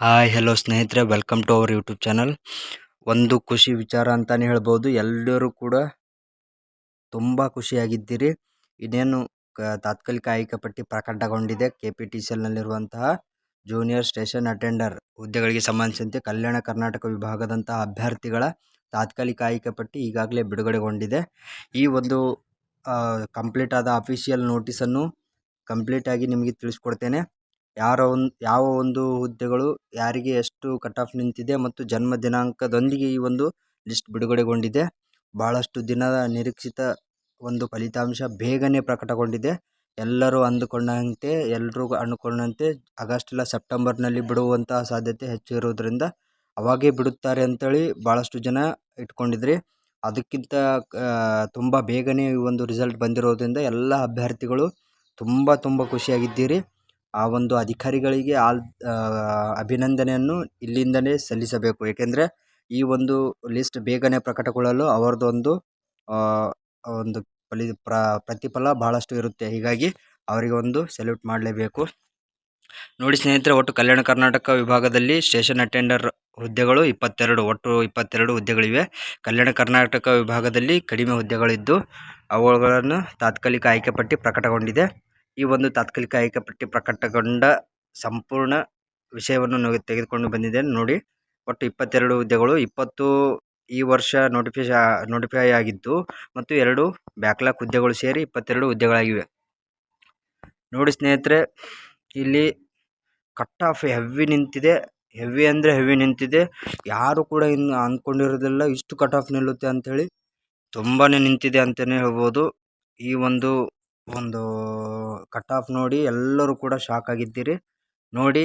Hi hello ಸ್ನೇಹಿತರೆ welcome to our YouTube channel ಒಂದು ಖುಷಿ ವಿಚಾರ ಅಂತಲೇ ಹೇಳ್ಬೋದು. ಎಲ್ಲರೂ ಕೂಡ ತುಂಬ ಖುಷಿಯಾಗಿದ್ದೀರಿ. ಇದೇನು ಕ, ತಾತ್ಕಾಲಿಕ ಆಯ್ಕೆ ಪಟ್ಟಿ ಪ್ರಕಟಗೊಂಡಿದೆ. ಕೆ ಪಿ ಟಿ ಸಿ ಎಲ್ನಲ್ಲಿರುವಂತಹ ಜೂನಿಯರ್ ಸ್ಟೇಷನ್ ಅಟೆಂಡರ್ ಹುದ್ದೆಗಳಿಗೆ ಸಂಬಂಧಿಸಿದಂತೆ ಕಲ್ಯಾಣ ಕರ್ನಾಟಕ ವಿಭಾಗದಂತಹ ಅಭ್ಯರ್ಥಿಗಳ ತಾತ್ಕಾಲಿಕ ಆಯ್ಕೆ ಪಟ್ಟಿ ಈಗಾಗಲೇ ಬಿಡುಗಡೆಗೊಂಡಿದೆ. ಈ ಒಂದು ಕಂಪ್ಲೀಟ್ ಆದ ಅಫಿಷಿಯಲ್ ನೋಟಿಸನ್ನು ಕಂಪ್ಲೀಟಾಗಿ ನಿಮಗೆ ತಿಳಿಸ್ಕೊಡ್ತೇನೆ. ಯಾರ ಒಂದು, ಯಾವ ಒಂದು ಹುದ್ದೆಗಳು ಯಾರಿಗೆ ಎಷ್ಟು ಕಟ್ ಆಫ್ ನಿಂತಿದೆ ಮತ್ತು ಜನ್ಮ ದಿನಾಂಕದೊಂದಿಗೆ ಈ ಒಂದು ಲಿಸ್ಟ್ ಬಿಡುಗಡೆಗೊಂಡಿದೆ. ಭಾಳಷ್ಟು ದಿನದ ನಿರೀಕ್ಷಿತ ಒಂದು ಫಲಿತಾಂಶ ಬೇಗನೆ ಪ್ರಕಟಗೊಂಡಿದೆ. ಎಲ್ಲರೂ ಅಂದುಕೊಂಡಂತೆ ಎಲ್ಲರೂ ಅಂದುಕೊಂಡಂತೆ ಆಗಸ್ಟ್ ಇಲ್ಲ ಸೆಪ್ಟೆಂಬರ್ನಲ್ಲಿ ಬಿಡುವಂತಹ ಸಾಧ್ಯತೆ ಹೆಚ್ಚು ಇರುವುದರಿಂದ ಅವಾಗೇ ಬಿಡುತ್ತಾರೆ ಅಂತೇಳಿ ಭಾಳಷ್ಟು ಜನ ಇಟ್ಕೊಂಡಿದ್ರಿ. ಅದಕ್ಕಿಂತ ತುಂಬ ಬೇಗನೆ ಈ ಒಂದು ರಿಸಲ್ಟ್ ಬಂದಿರೋದ್ರಿಂದ ಎಲ್ಲ ಅಭ್ಯರ್ಥಿಗಳು ತುಂಬ ತುಂಬ ಖುಷಿಯಾಗಿದ್ದೀರಿ. ಆ ಒಂದು ಅಧಿಕಾರಿಗಳಿಗೆ ಆಲ್ ಅಭಿನಂದನೆಯನ್ನು ಇಲ್ಲಿಂದಲೇ ಸಲ್ಲಿಸಬೇಕು. ಏಕೆಂದರೆ ಈ ಒಂದು ಲಿಸ್ಟ್ ಬೇಗನೆ ಪ್ರಕಟಗೊಳ್ಳಲು ಅವರದೊಂದು ಒಂದು ಫಲಿ ಪ್ರತಿಫಲ ಭಾಳಷ್ಟು ಇರುತ್ತೆ. ಹೀಗಾಗಿ ಅವರಿಗೆ ಒಂದು ಸೆಲ್ಯೂಟ್ ಮಾಡಲೇಬೇಕು. ನೋಡಿ ಸ್ನೇಹಿತರೆ, ಒಟ್ಟು ಕಲ್ಯಾಣ ಕರ್ನಾಟಕ ವಿಭಾಗದಲ್ಲಿ ಸ್ಟೇಷನ್ ಅಟೆಂಡರ್ ಹುದ್ದೆಗಳು ಇಪ್ಪತ್ತೆರಡು, ಒಟ್ಟು ಇಪ್ಪತ್ತೆರಡು ಹುದ್ದೆಗಳಿವೆ. ಕಲ್ಯಾಣ ಕರ್ನಾಟಕ ವಿಭಾಗದಲ್ಲಿ ಕಡಿಮೆ ಹುದ್ದೆಗಳಿದ್ದು, ಅವುಗಳನ್ನು ತಾತ್ಕಾಲಿಕ ಆಯ್ಕೆ ಪಟ್ಟಿ ಪ್ರಕಟಗೊಂಡಿದೆ. ಈ ಒಂದು ತಾತ್ಕಾಲಿಕ ಆಯ್ಕೆ ಪಟ್ಟಿ ಪ್ರಕಟಗೊಂಡ ಸಂಪೂರ್ಣ ವಿಷಯವನ್ನು ತೆಗೆದುಕೊಂಡು ಬಂದಿದೆ ನೋಡಿ, ಒಟ್ಟು ಇಪ್ಪತ್ತೆರಡು ಹುದ್ದೆಗಳು, ಇಪ್ಪತ್ತು ಈ ವರ್ಷ ನೋಟಿಫಿಕೇಶ ನೋಟಿಫೈ ಆಗಿದ್ದು ಮತ್ತು ಎರಡು ಬ್ಯಾಕ್ಲಾಕ್ ಹುದ್ದೆಗಳು ಸೇರಿ ಇಪ್ಪತ್ತೆರಡು ಹುದ್ದೆಗಳಾಗಿವೆ. ನೋಡಿ ಸ್ನೇಹಿತರೆ, ಇಲ್ಲಿ ಕಟ್ ಆಫ್ ಹೆವಿ ನಿಂತಿದೆ. ಹೆವಿ ಅಂದರೆ ಹೆವಿ ನಿಂತಿದೆ. ಯಾರು ಕೂಡ ಇನ್ನು ಅಂದ್ಕೊಂಡಿರೋದಿಲ್ಲ ಇಷ್ಟು ಕಟ್ ಆಫ್ ನಿಲ್ಲುತ್ತೆ ಅಂಥೇಳಿ ತುಂಬಾ ನಿಂತಿದೆ ಅಂತಲೇ ಹೇಳ್ಬೋದು. ಈ ಒಂದು ಒಂದು ಕಟ್ ಆಫ್ ನೋಡಿ ಎಲ್ಲರೂ ಕೂಡ ಶಾಕ್ ಆಗಿದ್ದೀರಿ. ನೋಡಿ,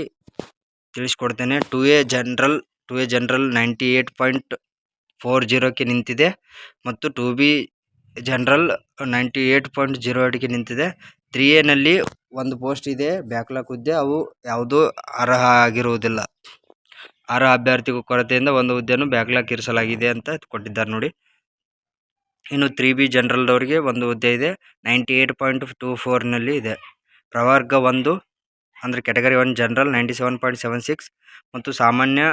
ತಿಳಿಸ್ಕೊಡ್ತೇನೆ. Two A general two A general ninety eight point four ಜೀರೋಕ್ಕೆ ನಿಂತಿದೆ ಮತ್ತು two B general ninety eight point zero ಏಟ್ಗೆ ನಿಂತಿದೆ. ತ್ರೀ ಎನಲ್ಲಿ ಒಂದು ಪೋಸ್ಟ್ ಇದೆ ಬ್ಯಾಕ್ಲಾಕ್ ಹುದ್ದೆ ಅವು ಯಾವುದೂ ಅರ್ಹ ಆಗಿರುವುದಿಲ್ಲ. ಅರ್ಹ ಅಭ್ಯರ್ಥಿಗೂ ಕೊರತೆಯಿಂದ ಒಂದು ಹುದ್ದೆಯನ್ನು ಬ್ಯಾಕ್ಲಾಕ್ ಇರಿಸಲಾಗಿದೆ ಅಂತ ಕೊಟ್ಟಿದ್ದಾರೆ ನೋಡಿ. ಇನ್ನು ತ್ರೀ ಬಿ ಜನರಲ್ದವರಿಗೆ ಒಂದು ಹುದ್ದೆ ಇದೆ. ನೈಂಟಿ ಏಯ್ಟ್ ಪಾಯಿಂಟ್ ಟೂ ಫೋರ್ನಲ್ಲಿ ಇದೆ. ಪ್ರವರ್ಗ ಒಂದು, ಅಂದರೆ category one general ninety seven point seven six ಮತ್ತು ಸಾಮಾನ್ಯ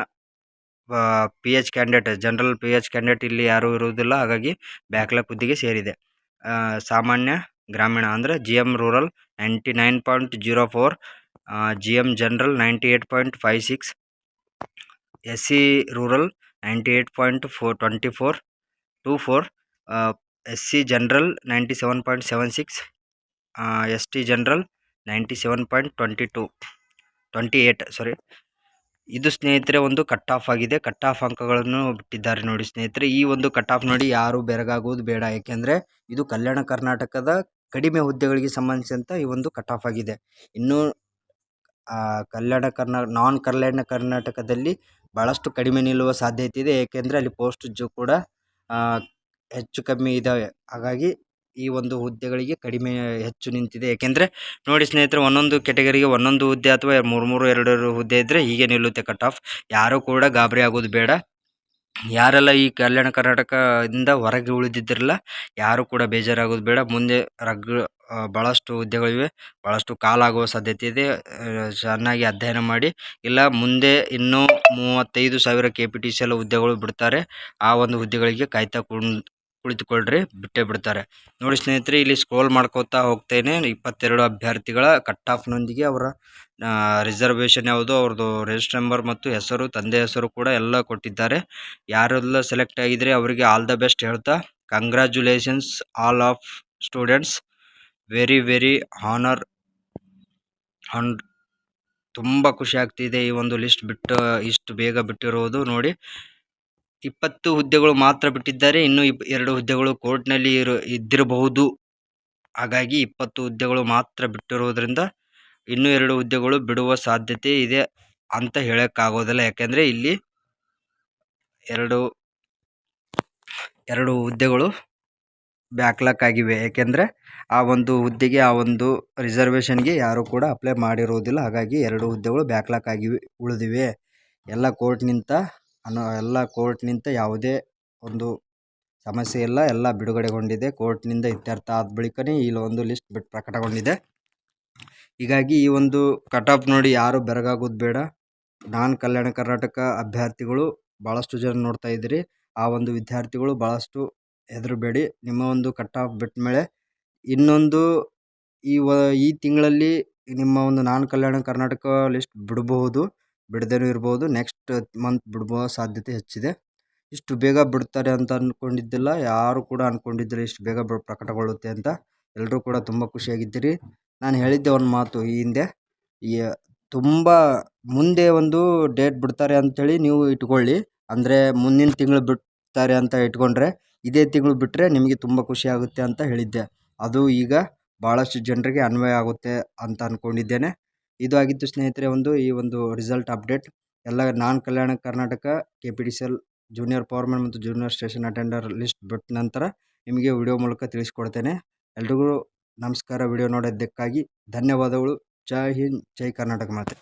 P H candidate general P H candidate ಇಲ್ಲಿ ಯಾರೂ ಇರುವುದಿಲ್ಲ. ಹಾಗಾಗಿ ಬ್ಯಾಕ್ಲಾಗ್ ಹುದ್ದೆಗೆ ಸೇರಿದೆ. ಸಾಮಾನ್ಯ ಗ್ರಾಮೀಣ, ಅಂದರೆ G M rural ninety nine point zero four G M general ninety eight point five six S C rural ninety eight point four twenty four two four S C general ninety seven point seven six S T general ninety seven point twenty two twenty eight sorry ಇದು ಸ್ನೇಹಿತರೆ ಒಂದು cut off ಆಗಿದೆ. Cut off ಅಂಕಗಳನ್ನು ಬಿಟ್ಟಿದ್ದಾರೆ ನೋಡಿ ಸ್ನೇಹಿತರೆ. ಈ ಒಂದು ಕಟ್ ಆಫ್ ನೋಡಿ ಯಾರು ಬೆರಗಾಗುವುದು ಬೇಡ. ಏಕೆಂದರೆ ಇದು ಕಲ್ಯಾಣ ಕರ್ನಾಟಕದ ಕಡಿಮೆ ಹುದ್ದೆಗಳಿಗೆ ಸಂಬಂಧಿಸಿದಂಥ ಈ ಒಂದು ಕಟ್ ಆಫ್ ಆಗಿದೆ. ಇನ್ನು ಕಲ್ಯಾಣ ಕರ್ನಾ ನಾನ್ ಕಲ್ಯಾಣ ಕರ್ನಾಟಕದಲ್ಲಿ ಭಾಳಷ್ಟು ಕಡಿಮೆ ನಿಲ್ಲುವ ಸಾಧ್ಯತೆ ಇದೆ. ಏಕೆಂದರೆ ಅಲ್ಲಿ ಪೋಸ್ಟ್ ಜು ಕೂಡ ಹೆಚ್ಚು ಕಮ್ಮಿ ಇದ್ದಾವೆ ಹಾಗಾಗಿ ಈ ಒಂದು ಹುದ್ದೆಗಳಿಗೆ ಕಡಿಮೆ ಹೆಚ್ಚು ನಿಂತಿದೆ. ಏಕೆಂದರೆ ನೋಡಿ ಸ್ನೇಹಿತರೆ, ಒಂದೊಂದು ಕೆಟಗರಿಗೆ ಒಂದೊಂದು ಹುದ್ದೆ ಅಥವಾ ಮೂರು ಮೂರು, ಎರಡೆರಡು ಹುದ್ದೆ ಇದ್ದರೆ ಹೀಗೆ ನಿಲ್ಲುತ್ತೆ ಕಟ್ ಆಫ್ ಯಾರೂ ಕೂಡ ಗಾಬರಿ ಆಗೋದು ಬೇಡ. ಯಾರೆಲ್ಲ ಈ ಕಲ್ಯಾಣ ಕರ್ನಾಟಕದಿಂದ ಹೊರಗೆ ಉಳಿದಿದ್ದಿರಲ್ಲ, ಯಾರು ಕೂಡ ಬೇಜಾರಾಗೋದು ಬೇಡ. ಮುಂದೆ ರಗ್ ಭಾಳಷ್ಟು ಹುದ್ದೆಗಳಿವೆ. ಭಾಳಷ್ಟು ಕಾಲಾಗುವ ಸಾಧ್ಯತೆ ಇದೆ. ಚೆನ್ನಾಗಿ ಅಧ್ಯಯನ ಮಾಡಿ. ಇಲ್ಲ, ಮುಂದೆ ಇನ್ನೂ ಮೂವತ್ತೈದು ಸಾವಿರ ಕೆ ಪಿ ಟಿ ಸಿ ಎಲ್ಲ ಹುದ್ದೆಗಳು ಬಿಡ್ತಾರೆ. ಆ ಒಂದು ಹುದ್ದೆಗಳಿಗೆ ಕಾಯ್ತಾ ಕುಂಡ್ ಕುಳಿತುಕೊಳ್ಳ್ರಿ, ಬಿಟ್ಟೇ ಬಿಡ್ತಾರೆ. ನೋಡಿ ಸ್ನೇಹಿತರೆ, ಇಲ್ಲಿ ಸ್ಕ್ರೋಲ್ ಮಾಡ್ಕೋತಾ ಹೋಗ್ತೇನೆ. ಇಪ್ಪತ್ತೆರಡು ಅಭ್ಯರ್ಥಿಗಳ ಕಟ್ ಆಫ್ನೊಂದಿಗೆ ಅವರ ರಿಸರ್ವೇಷನ್ ಯಾವುದು, ಅವ್ರದ್ದು ರಿಜಿಸ್ಟರ್ ನಂಬರ್ ಮತ್ತು ಹೆಸರು, ತಂದೆ ಹೆಸರು ಕೂಡ ಎಲ್ಲ ಕೊಟ್ಟಿದ್ದಾರೆ. ಯಾರೆಲ್ಲ ಸೆಲೆಕ್ಟ್ ಆಗಿದ್ರೆ ಅವರಿಗೆ ಆಲ್ ದ ಬೆಸ್ಟ್ ಹೇಳ್ತಾ congratulations all of students very very honour hand, ತುಂಬ ಖುಷಿ ಆಗ್ತಿದೆ ಈ ಒಂದು ಲಿಸ್ಟ್ ಬಿಟ್ಟು, ಇಷ್ಟು ಬೇಗ ಬಿಟ್ಟಿರೋದು ನೋಡಿ. ಇಪ್ಪತ್ತು ಹುದ್ದೆಗಳು ಮಾತ್ರ ಬಿಟ್ಟಿದ್ದಾರೆ. ಇನ್ನು ಇಪ್, ಎರಡು ಹುದ್ದೆಗಳು ಕೋರ್ಟ್ನಲ್ಲಿ ಇರು, ಇದ್ದಿರಬಹುದು. ಹಾಗಾಗಿ ಇಪ್ಪತ್ತು ಹುದ್ದೆಗಳು ಮಾತ್ರ ಬಿಟ್ಟಿರುವುದರಿಂದ ಇನ್ನೂ ಎರಡು ಹುದ್ದೆಗಳು ಬಿಡುವ ಸಾಧ್ಯತೆ ಇದೆ ಅಂತ ಹೇಳೋಕ್ಕಾಗೋದಿಲ್ಲ. ಯಾಕೆಂದರೆ ಇಲ್ಲಿ ಎರಡು ಎರಡು ಹುದ್ದೆಗಳು ಬ್ಯಾಕ್ಲಾಕ್ ಆಗಿವೆ. ಏಕೆಂದರೆ ಆ ಒಂದು ಹುದ್ದೆಗೆ, ಆ ಒಂದು ರಿಸರ್ವೇಷನ್ಗೆ ಯಾರೂ ಕೂಡ ಅಪ್ಲೈ ಮಾಡಿರುವುದಿಲ್ಲ ಹಾಗಾಗಿ ಎರಡು ಹುದ್ದೆಗಳು ಬ್ಯಾಕ್ಲಾಕ್ ಆಗಿವೆ, ಉಳಿದಿವೆ. ಎಲ್ಲ ಕೋರ್ಟ್ನಿಂದ ಅನ್ನೋ ಎಲ್ಲ ಕೋರ್ಟ್ನಿಂದ ಯಾವುದೇ ಒಂದು ಸಮಸ್ಯೆ ಇಲ್ಲ. ಎಲ್ಲ ಬಿಡುಗಡೆಗೊಂಡಿದೆ. ಕೋರ್ಟ್ನಿಂದ ಇತ್ಯರ್ಥ ಆದ ಬಳಿಕನೇ ಈ ಒಂದು ಲಿಸ್ಟ್ ಬಿಟ್ಟು ಪ್ರಕಟಗೊಂಡಿದೆ. ಹೀಗಾಗಿ ಈ ಒಂದು ಕಟ್ ನೋಡಿ ಯಾರು ಬೆರಗಾಗೋದು ಬೇಡ. ನಾನ್ ಕಲ್ಯಾಣ ಕರ್ನಾಟಕ ಅಭ್ಯರ್ಥಿಗಳು ಭಾಳಷ್ಟು ಜನ ನೋಡ್ತಾ ಇದ್ದೀರಿ. ಆ ಒಂದು ವಿದ್ಯಾರ್ಥಿಗಳು ಭಾಳಷ್ಟು ಹೆದರಬೇಡಿ. ನಿಮ್ಮ ಒಂದು ಕಟ್ ಆಫ್ ಬಿಟ್ಟ ಮೇಲೆ ಇನ್ನೊಂದು ಈ ಈ ತಿಂಗಳಲ್ಲಿ ನಿಮ್ಮ ಒಂದು ನಾನ್ ಕಲ್ಯಾಣ ಕರ್ನಾಟಕ ಲಿಸ್ಟ್ ಬಿಡಬಹುದು. ಬಿಡದೇನೂ ಇರ್ಬೋದು. ನೆಕ್ಸ್ಟ್ ಮಂತ್ ಬಿಡ್ಬೋ ಸಾಧ್ಯತೆ ಹೆಚ್ಚಿದೆ. ಇಷ್ಟು ಬೇಗ ಬಿಡ್ತಾರೆ ಅಂತ ಅಂದ್ಕೊಂಡಿದ್ದಿಲ್ಲ ಯಾರು ಕೂಡ ಅಂದ್ಕೊಂಡಿದ್ದಿಲ್ಲ ಇಷ್ಟು ಬೇಗ ಪ್ರಕಟಗೊಳ್ಳುತ್ತೆ ಅಂತ. ಎಲ್ಲರೂ ಕೂಡ ತುಂಬ ಖುಷಿಯಾಗಿದ್ದೀರಿ. ನಾನು ಹೇಳಿದ್ದೆ ಒಂದು ಮಾತು ಈ ಹಿಂದೆ. ತುಂಬ ಮುಂದೆ ಒಂದು ಡೇಟ್ ಬಿಡ್ತಾರೆ ಅಂಥೇಳಿ ನೀವು ಇಟ್ಕೊಳ್ಳಿ. ಅಂದರೆ ಮುಂದಿನ ತಿಂಗಳು ಬಿಡ್ತಾರೆ ಅಂತ ಇಟ್ಕೊಂಡ್ರೆ ಇದೇ ತಿಂಗಳು ಬಿಟ್ಟರೆ ನಿಮಗೆ ತುಂಬ ಖುಷಿ ಆಗುತ್ತೆ ಅಂತ ಹೇಳಿದ್ದೆ. ಅದು ಈಗ ಭಾಳಷ್ಟು ಜನರಿಗೆ ಅನ್ವಯ ಆಗುತ್ತೆ ಅಂತ ಅಂದ್ಕೊಂಡಿದ್ದೇನೆ ಇದು ಆಗಿತ್ತು ಸ್ನೇಹಿತರೆ ಒಂದು ಈ ಒಂದು ರಿಸಲ್ಟ್ ಅಪ್ಡೇಟ್ ಎಲ್ಲ ನಾನ್ Kalyana Karnataka K P D C L junior powerman ಮತ್ತು ಜೂನಿಯರ್ ಸ್ಟೇಷನ್ ಅಟೆಂಡರ್ ಲಿಸ್ಟ್ ಬಿಟ್ಟ ನಂತರ ನಿಮಗೆ ವಿಡಿಯೋ ಮೂಲಕ ತಿಳಿಸ್ಕೊಡ್ತೇನೆ. ಎಲ್ರಿಗೂ ನಮಸ್ಕಾರ. ವಿಡಿಯೋ ನೋಡೋದಕ್ಕಾಗಿ ಧನ್ಯವಾದಗಳು. ಜೈ ಹಿಂದ್, ಜೈ ಕರ್ನಾಟಕ ಮಾತೆ.